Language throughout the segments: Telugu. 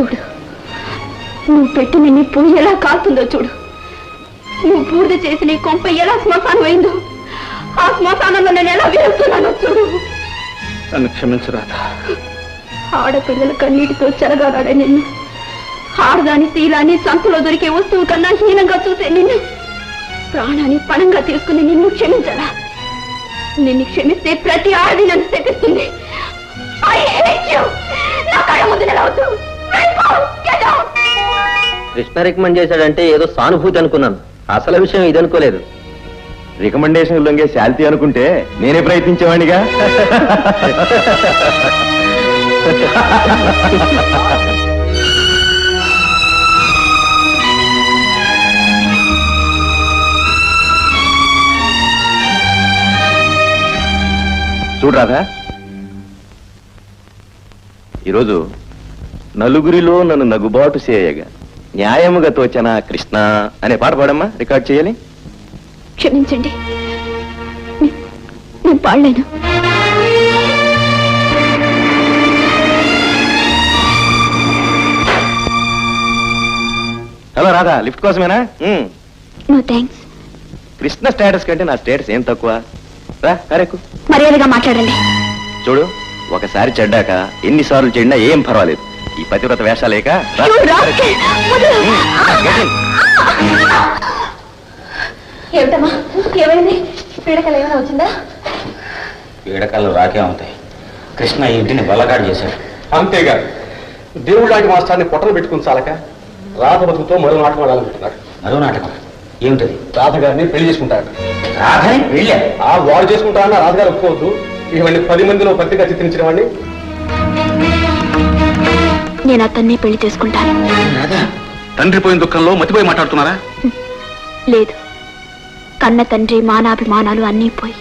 చూడు. నువ్వు పెట్టిన నీ పువ్వు ఎలా కాస్తుందో చూడు. నువ్వు పూర్తి చేసి నీ కొంప ఎలా శ్మశానం అయిందో ఆ శ్మశానంలో నేను ఎలా వేస్తున్నానో చూడు. నన్ను క్షమించు రాధ. ఆడపిల్లల కన్నీటితో చెరగాడాడే నిన్ను. ఆడదాని శీలాన్ని సంతలో దొరికే వస్తువు కన్నా హీనంగా చూసే నిన్ను. ప్రాణాన్ని పణంగా తీసుకుని నిన్ను క్షమించరా నిన్ను క్షమిస్తే ప్రతి ఆడది నన్ను శపిస్తుంది. I hate you. నా కళ్ళ ముందు నిలవద్దు. కృష్ణ రికమెండ్ చేశాడంటే ఏదో సానుభూతి అనుకున్నాను. అసలు విషయం ఇది అనుకోలేదు రికమెండేషన్ లొంగే శాల్తీ అనుకుంటే నేనే ప్రయత్నించేవాడిగా చూడరాధా ఈరోజు నలుగురిలో నన్ను నగుబాటు చేయగా న్యాయముగా తోచన కృష్ణ అనే పాట పాడమ్మా రికార్డ్ చేయాలి? క్షమించండి. నేను పాడలేను. హలో రాధా లిఫ్ట్ కోసమేనా. నో థ్యాంక్స్ కృష్ణ స్టేటస్ కంటే నా స్టేటస్ ఏం తక్కువ? రా కరెక్కు. మర్యాదగా మాట్లాడండి. చూడు ఒకసారి చెడ్డాక ఎన్నిసార్లు చెడినా ఏం పర్వాలేదు. ఈ పతివ్రత వేషాలేక. ఏమిటమ్మా? ఏమైంది? పీడకలు ఏమైనా వచ్చిందా? పీడకలు రాకే ఉంటాయి. కృష్ణ ఈ ఇంటిని బల్లగాడు చేశాడు. అంతేగాదు దేవుడు లాంటి మాస్టర్ని పొట్టలు పెట్టుకుని చాలక రాధ బతుకుతో మరో నాటకం ఆడాలనుకుంటున్నాడు మరో నాటకం? ఏమిటది? రాధ గారిని పెళ్ళి చేసుకుంటాడు. రాధని వెళ్ళా ఆ వాడు చేసుకుంటానన్న రాధగారు ఒప్పుకోవద్దు. ఇవన్నీ పది మందిలో పత్రిక చిత్రించిన వాడిని నేను అతన్ని పెళ్ళి చేసుకుంటాను. తండ్రి పోయిన దుఃఖంలో మతిపోయి మాట్లాడుతున్నారా? లేదు. కన్న తండ్రి మానాభిమానాలు అన్నీ పోయి.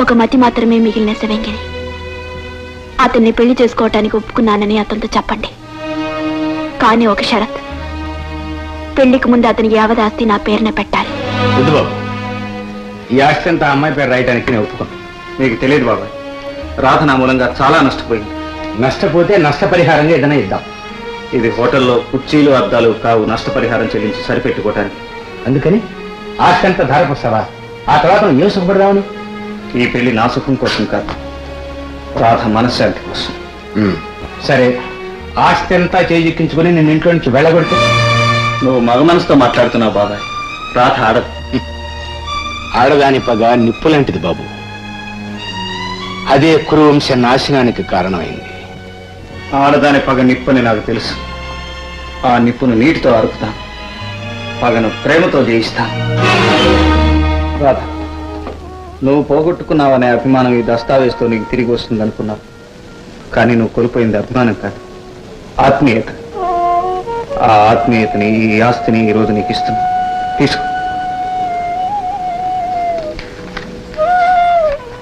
ఒక మతి మాత్రమే మిగిలిన శివంగిని అతన్ని పెళ్ళి చేసుకోవటానికి ఒప్పుకున్నానని అతనితో చెప్పండి. కానీ ఒక షరత్. పెళ్ళికి ముందు అతని యావదాస్తి నా పేరున పెట్టాలి. వద్దు బాబు. ఈ అంతా ఆ అమ్మాయి పేరు రాయడానికి నేను ఒప్పుకోను. మీకు తెలియదు బాబాయ్ రాధ నా మూలంగా చాలా నష్టపోయింది. నష్టపోతే నష్టపరిహారంగా ఏదైనా ఇద్దాం. ఇది హోటల్లో కుర్చీలు అద్దాలు కావు నష్టపరిహారం చెల్లించి సరిపెట్టుకోవటానికి అందుకని ఆస్తి అంతా ధారపోస్తావా? ఆ తర్వాత నువ్వు ఏ సుఖపడదామని? ఈ పెళ్ళి నా సుఖం కోసం కాదు. రాధ మనశ్శాంతి కోసం. సరే ఆస్తి అంతా చేజిక్కించుకొని నేను ఇంట్లో నుంచి వెళ్ళగొడితే. నువ్వు మగ మనసుతో మాట్లాడుతున్నావు బాబాయ్. రాధ ఆడదు ఆడదాని పగ నిప్పులాంటిది బాబు. అదే కురువంశ నాశనానికి కారణమైంది. ఆడదాని పగ నిప్పని నాకు తెలుసు. ఆ నిప్పును నీటితో అరుపుతాను పగను ప్రేమతో జయిస్తాను రాధ నువ్వు పోగొట్టుకున్నావనే అభిమానం ఈ దస్తావేజ్తో నీకు తిరిగి వస్తుంది అనుకున్నావు కానీ నువ్వు కోల్పోయింది అభిమానం కాదు. ఆత్మీయత. ఆ ఆత్మీయతని ఈ ఆస్తిని ఈ రోజు నీకు ఇస్తున్నా. తీసుకో.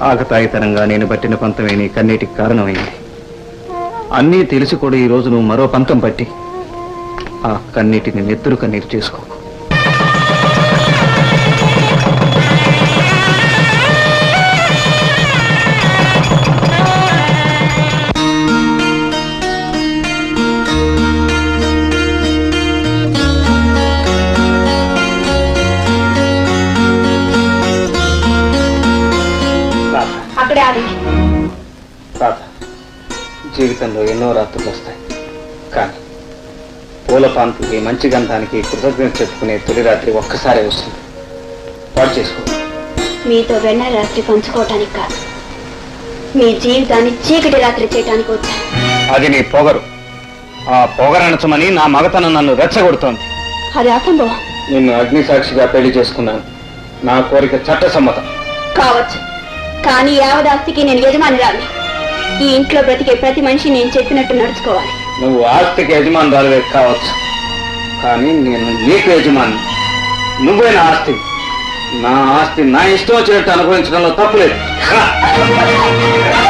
ఆకతాయితనంగా నేను పట్టిన పంతమే నీ కన్నీటికి కారణమైంది. అన్నీ తెలిసి కూడా ఈ రోజు నువ్వు మరో పంతం పట్టి ఆ కన్నీటిని నెత్తురు కన్నీరు చేసుకో జీవితంలో ఎన్నో రాత్రులు వస్తాయి. కానీ పూల పాన్పుకి మంచి గంధానికి కృతజ్ఞత చెప్పుకునే తొలి రాత్రి ఒక్కసారే వస్తుంది. పాడు చేసుకో. మీతో వెన్న రాత్రి పంచుకోవటానికి కాదు. మీ జీవితాన్ని చీకటి రాత్రి చేయటానికి వచ్చాను. అది నీ పొగరు. ఆ పొగరనచమని నా మగతనం నన్ను రెచ్చగొడుతోంది. అది అసంభవం. నిన్ను అగ్నిసాక్షిగా పెళ్ళి చేసుకున్నాను. నా కోరిక చట్టసమ్మతం. కావచ్చు. కానీ యావదాస్తికి నేను యజమానిరాలి ఈ ఇంట్లో బ్రతికే ప్రతి మనిషి నేను చెప్పినట్టు నడుచుకోవాలి. నువ్వు ఆస్తికి యజమానురాలువే కావచ్చు. కానీ నేను నీకు యజమాని. నువ్వే నా ఆస్తి. నా ఆస్తి నా ఇష్టం వచ్చినట్టు అనుభవించడంలో తప్పులేదు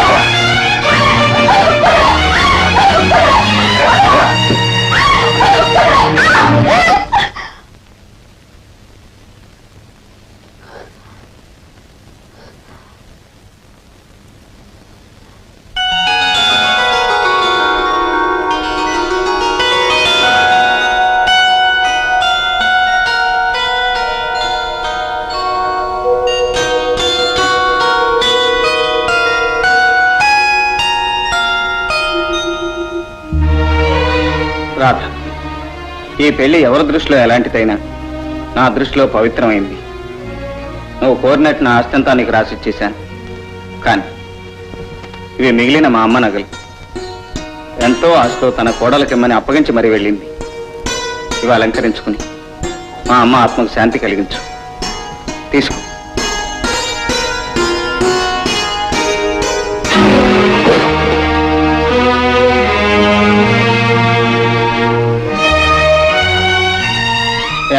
రాధ ఈ పెళ్ళి ఎవరి దృష్టిలో ఎలాంటిదైనా నా దృష్టిలో పవిత్రమైంది. నువ్వు కోరినట్టు నా ఆస్తంతా నీకు రాసిచ్చేశాను. కానీ ఇవి మిగిలిన మా అమ్మ నగలు. ఎంతో ఆశతో తన కోడలకిమ్మని అప్పగించి మరీ వెళ్ళింది. ఇవి అలంకరించుకుని మా అమ్మ ఆత్మకు శాంతి కలిగించు. తీసుకో.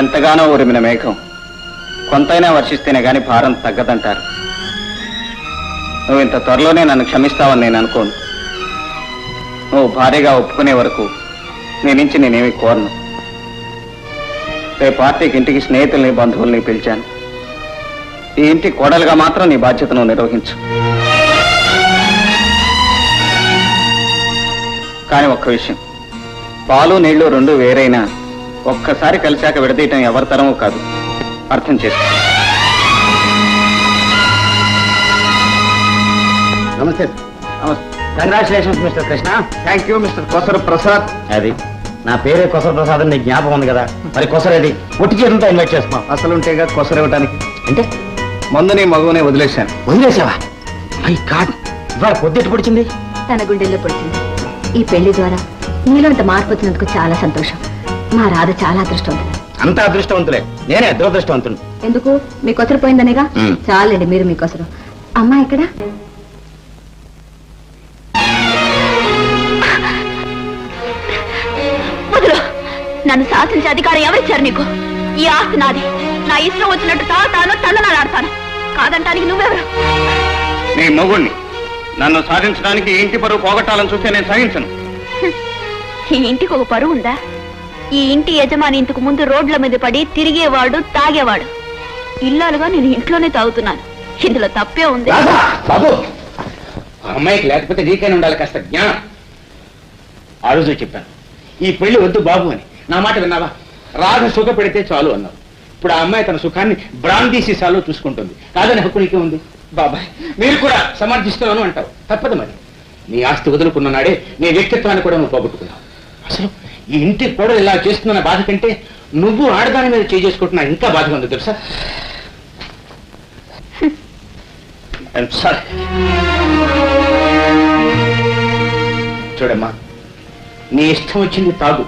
ఎంతగానో ఉరిమిన మేఘం. కొంతైనా వర్షిస్తేనే గాని భారం తగ్గదంటారు. నువ్వు ఇంత త్వరలోనే నన్ను క్షమిస్తావని నేను అనుకోను. నువ్వు భారీగా ఒప్పుకునే వరకు నీ నుంచి నేనేమి కోరను. రేపు పార్టీకి ఇంటికి స్నేహితుల్ని బంధువుల్ని పిలిచాను. ఈ ఇంటి కోడలుగా మాత్రం నీ బాధ్యతను నిర్వహించు. కానీ ఒక్క విషయం. పాలు నీళ్ళు రెండు వేరైనా ఒక్కసారి కలిశాక విడదీయటం ఎవరి తరమూ కాదు. అర్థం చేసుకో. నమస్తే. Congratulations mister Krishna thank you mister కొసర Prasad అది. నా పేరే కొసర ప్రసాద్ అని నీకు జ్ఞాపకం ఉంది కదా? మరి కొసరేది ఒట్టి చేతులతో ఇన్వైట్ చేస్తున్నాం అసలు ఉంటేగా కొసర ఇవ్వటానికి. అంటే? మందుని మగువనే వదిలేశాను. వదిలేసావా మై గాడ్ ఇవాళ పొద్దుట్టు పొడిచింది? తన గుండెల్లో పడుతుంది ఈ పెళ్ళి ద్వారా నీలో అంత మార్పు వచ్చినందుకు చాలా సంతోషం. మా రాధ చాలా అదృష్టవంతులు అంత అదృష్టవంతులే. నేనే దురదృష్టవంతుడు ఎందుకు? మీ కొసరు పోయిందనేగా? మ్. చాలండి మీరు మీ కొసరు. అమ్మా ఇక్కడ వదులు. నన్ను శాసించే అధికారం ఎవరిచ్చారు నీకు? ఈ ఆస్తి నాది. నా ఇష్టం వచ్చినట్టు తాతాను తల్లనాడాడతాను కాదంటానికి నువ్వెవరు? నీ మొగుణ్ణి. నన్ను సాధించడానికి ఇంటి పరువు పోగొట్టాలని చూస్తే నేను సహించను. ఈ ఇంటికి ఒక పరువు ఉందా? ఈ ఇంటి యజమాని ఇంతకు ముందు రోడ్ల మీద పడి తిరిగేవాడు తాగేవాడు. ఇల్లాలుగా నేను ఇంట్లోనే తాగుతున్నాను. ఇందులో తప్పే ఉంది. బాబు. అమ్మాయికి లేకపోతే నీకైనా ఉండాలి కాస్త జ్ఞానం. ఆ రోజు చెప్పాను. ఈ పెళ్ళి వద్దు బాబు అని. నా మాట విన్నావా? రాధ సుఖ పెడితే చాలు అన్నావు. ఇప్పుడు ఆ అమ్మాయి తన సుఖాన్ని బ్రాందీ సీసాలో చూసుకుంటుంది. కాదని హక్కు నీకే ఉంది? బాబాయ్ మీరు కూడా సమర్థిస్తున్నాను అంటావు. తప్పదు మరి. నీ ఆస్తి వదులుకున్న నాడే నీ వ్యక్తిత్వాన్ని కూడా నువ్వు పోగొట్టుకున్నావు. అసలు ఈ ఇంటి కూడా ఇలా చేస్తున్న బాధ కంటే నువ్వు ఆడదాని మీద చేసుకుంటున్నా ఇంకా బాధగా ఉంది తెలుసా? సారీ చూడమ్మా నీ ఇష్టం వచ్చింది తాగు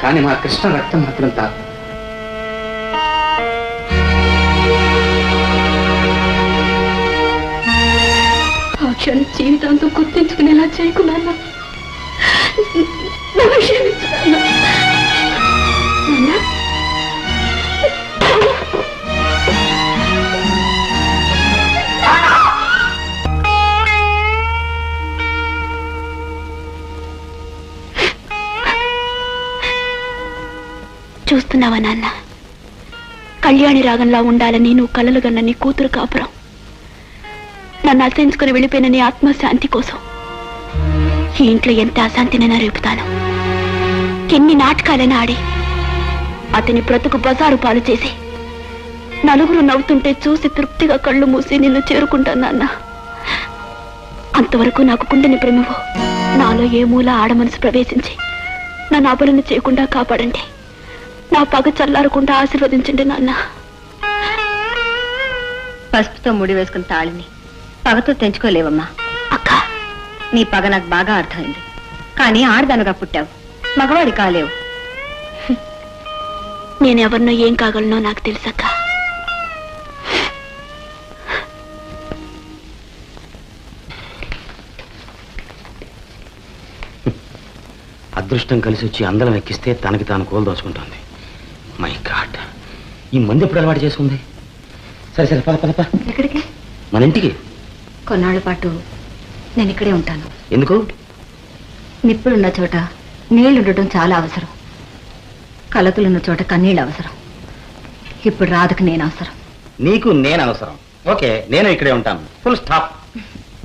కానీ మా కృష్ణ రక్తం మాత్రం తాగు. ఆ జీవితాంతం గుర్తించుకునేలా చేయకున్నాను నన్ను క్షమించు. చూస్తున్నావా నాన్న? కళ్యాణి రాగంలా ఉండాలని నువ్వు కలలు గన్న నీ కూతురు కాపురం. నన్ను అసహించుకుని వెళ్ళిపోయిన నీ ఆత్మశాంతి కోసం ఈ ఇంట్లో ఎంత అశాంతినైనా రేపుతాను. ఎన్ని నాటకాలైనా ఆడి అతని బ్రతుకు బజారు పాలు చేసి నలుగురు నవ్వుతుంటే చూసి తృప్తిగా కళ్ళు మూసి నిన్ను చేరుకుంటాను నాన్న. అంతవరకు నాకు కుండని ప్రేమవు నాలో ఏ మూల ఆడమనసు ప్రవేశించి నన్ను అబలను చేయకుండా కాపాడండి. నా పగ చల్లారకుండా ఆశీర్వదించండి నాన్న. పసుపుతో ముడి వేసుకున్న తాళిని పగతో తెంచుకోలేవమ్మా. అక్క. నీ పగ నాకు బాగా అర్థమైంది. కానీ ఆడదనగా పుట్టావు. మగవాడి కాలేవు. నేనెవరినో ఏం కాగలనో నాకు తెలుసక్క. అదృష్టం కలిసి వచ్చి అందరం ఎక్కిస్తే తనకి తాను కోలు దోచుకుంటుంది. మై గాడ్ ఈ మంది ఎప్పుడు అలవాటు చేసుకుంది? సరే సరే పద పద పద. ఎక్కడికి? మన ఇంటికి. కొన్నాళ్ళ పాటు నేను ఇక్కడే ఉంటాను. ఎందుకు? నిప్పులున్న చోట నీళ్ళుండటం చాలా అవసరం. కలతులున్న చోట కన్నీళ్ళు అవసరం. ఇప్పుడు రాధకు నేను అవసరం. నీకు నేను అవసరం. ఓకే నేను ఇక్కడే ఉంటాను. Full stop